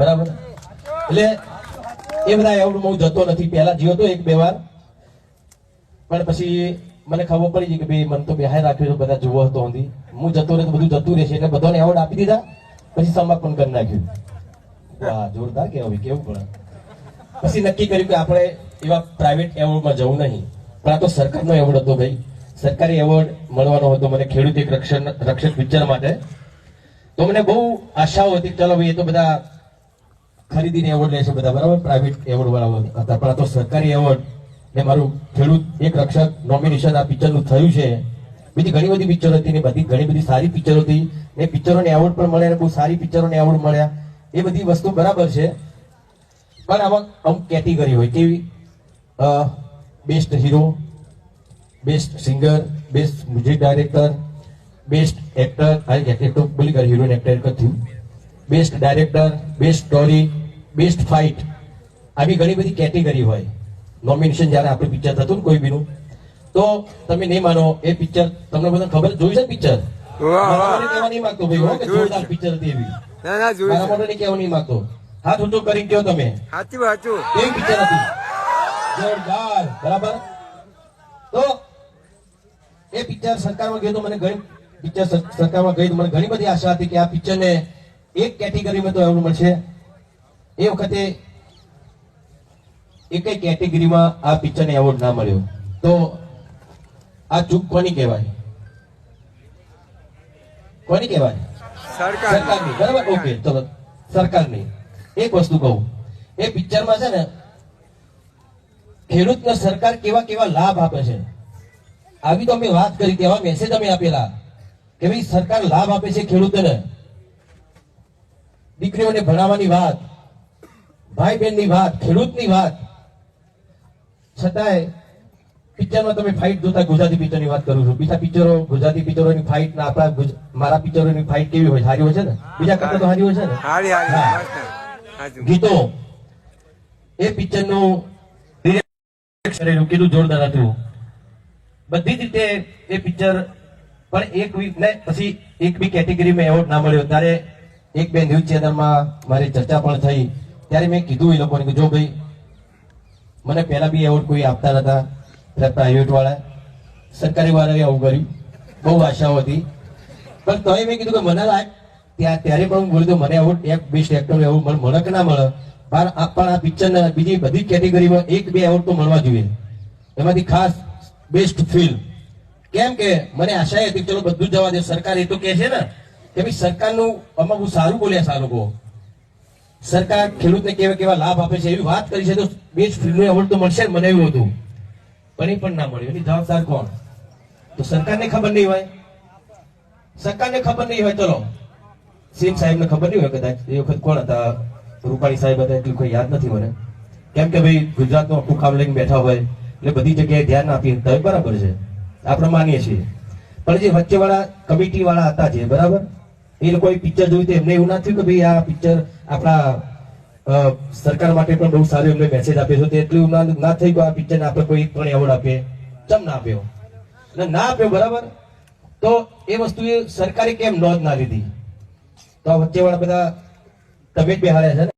બરાબર? એટલે એ બધા એવોર્ડ હું જતો નથી. પહેલા જીવો તો એક બે વાર. પણ પછી મને ખબર પડી કે ભાઈ, મને તો બેહાય રાખ્યો બધા જોવો હતો હતી હું જતો રહે તો બધું જતું રહેશે. એટલે બધાને એવોર્ડ આપી દીધા. પછી સમાપન કરી નાખ્યું. વાહ, જોરદાર કેવું કેવું પડે પછી નક્કી કર્યું કે આપણે એવા પ્રાઇવેટ એવોર્ડમાં જવું નહીં. પણ આ તો સરકારનો એવોર્ડ હતો ભાઈ. સરકારી એવોર્ડ મળવાનો હતો મને ખેડૂત એક રક્ષણ, રક્ષક પિક્ચર માટે. તો મને બહુ આશાઓ હતી ચલો ભાઈ, એ તો બધા ખરીદીને એવોર્ડ લે છે બધા, બરાબર? પ્રાઇવેટ એવોર્ડ વાળા હતા પણ આ તો સરકારી એવોર્ડ. ને મારું ખેડૂત, એક રક્ષક નોમિનેશન આ પિક્ચરનું થયું છે. બીજી ઘણી બધી પિક્ચરો હતી ને બધી, ઘણી બધી સારી પિક્ચરો હતી. એ પિક્ચરોને એવોર્ડ પણ મળ્યા બહુ સારી પિક્ચરોને એવોર્ડ મળ્યા. એ બધી વસ્તુ બરાબર છે. પણ આમાં અમુક કેટેગરી હોય. કેવી? Best hero best singer best music director best actor આ એક્ટર બોલી ગયા હીરોઈન એક્ટર એક થયું. Best director best story best fight આવી ઘણી બધી કેટેગરી હોય. નોમિનેશન જ્યારે આપણે પિક્ચર થતું ને કોઈ બીનું તો તમે નહીં માનો એ પિક્ચર તમને બધા ખબર જોયું છે પિક્ચર વાહ, વાહ. કહેવા નહીં માંગતો ભાઈ કે જોરદાર પિક્ચર હતી એવી. ના ના જોયું મારા મોઢે કહેવા નહીં માંગતો. હાથ ઊંચો કરી કહો તમે. સાચું સાચું કેવી પિક્ચર હતી. જોરદાર બરાબર? તો એ પિક્ચર સરકારમાં ગયું તો મને ઘણી પિક્ચર સરકારમાં ગઈ તો મને ઘણી બધી આશા હતી કે આ પિક્ચરને એક કેટેગરીમાં તો એવું મળશે. એ વખતે એકેય કેટેગરીમાં આ પિક્ચરને એવોર્ડ ના મળ્યો? તો આ ચૂક કોની કહેવાય? કોની કહેવાય? સરકારની. બરાબર? ઓકે ચલો સરકારની. એક વસ્તુ કહું. એ પિક્ચરમાં છે ને ખેડૂતને સરકાર કેવા કેવા લાભ આપે છે. આવી તો અમે વાત કરી કેવા મેસેજ અમે આપેલા કે ભાઈ સરકાર લાભ આપે છે ખેડૂતોને. દીકરીઓને ભણાવવાની વાત. ભાઈ બહેનની વાત ખેડૂતની વાત. છતાંય પિક્ચરમાં તમે ફાઇટ જોતા ગુજરાતી પિક્ચરની વાત કરું છું. બીજા પિક્ચરો ગુજરાતી પિક્ચરોની ફાઇટ ના આપણા મારા પિક્ચરોની ફાઇટ કેવી હોય? સારી હોય છે ને? બીજા કરતા તો સારી હોય છે ને? ગીતો. એ પિક્ચરનું નું કરેલું કેટલું જોરદાર હતું. બધી જ રીતે એ પિક્ચર પણ એક વીક ને પછી એક બી કેટેગરીમાં એવોર્ડ ના મળ્યો. ત્યારે એક બે ન્યૂઝ ચેનલમાં મારી ચર્ચા પણ થઈ. ત્યારે મેં કીધું એ લોકોને કે જો ભાઈ, મને પહેલા બી એવોર્ડ કોઈ આપતા નતા પ્રાઇવેટ વાળા. સરકારી વાળાએ આવું કર્યું. બહુ આશાઓ હતી. પણ તોય મેં કીધું કે મને ત્યાં ત્યારે પણ હું બોલ્યું મને એવોર્ડ એક બેસ્ટ એક્ટર એવોર્ડ મળે મળે કે ના મળે. પણ આ પણ પિક્ચર બીજી બધી કેટેગરીમાં એક, બે એવોર્ડ તો મળવા જોઈએ. એમાંથી ખાસ બેસ્ટ ફિલ્મ કેમ કે મને આશા હતી કે ચલો બધું જવા દે. સરકાર એ તો કહે છે ને, કે ભાઈ સરકારનું, આમાં સારું બોલ્યા આ લોકો. સરકાર ખેડૂતને કેવા કેવા લાભ આપે છે એવી વાત કરી છે તો બેસ્ટ ફ્રીનું એવોર્ડ તો મળશે મને એવું હતું. પણ એ પણ ના મળ્યું. એની જવાબદાર કોણ? તો સરકારને ખબર નહીં હોય. સરકારને ખબર નહીં હોય ચલો સીએમ સાહેબને ખબર નહીં હોય કદાચ. એ વખત કોણ હતા? રૂપાણી સાહેબ હતા એટલું કોઈ યાદ નથી મને. કેમ કે ભાઈ ગુજરાતનું આખું કામ લઈને બેઠા હોય, એટલે બધી જગ્યાએ ધ્યાન આપીએ તો બરાબર છે. આપણે માનીએ છીએ. પણ જે વચ્ચેવાળા કમિટી વાળા હતા જે, બરાબર? એ લોકોએ પિક્ચર જોયું તો એમને એવું ના થયું કે ભાઈ આ પિક્ચર આપણા સરકાર માટે પણ બહુ સારું એમને મેસેજ આપ્યો છે. એટલું ના થઈ ગયું આ પિક્ચરને આપણે કોઈ પણ એવોર્ડ આપીએ. ચમ ના આપ્યો? અને ના આપ્યો, બરાબર? તો એ વસ્તુ સરકારે કેમ નોંધ ના લીધી? તો વચ્ચેવાળા બધા તબિયત બિહાર્યા છે ને?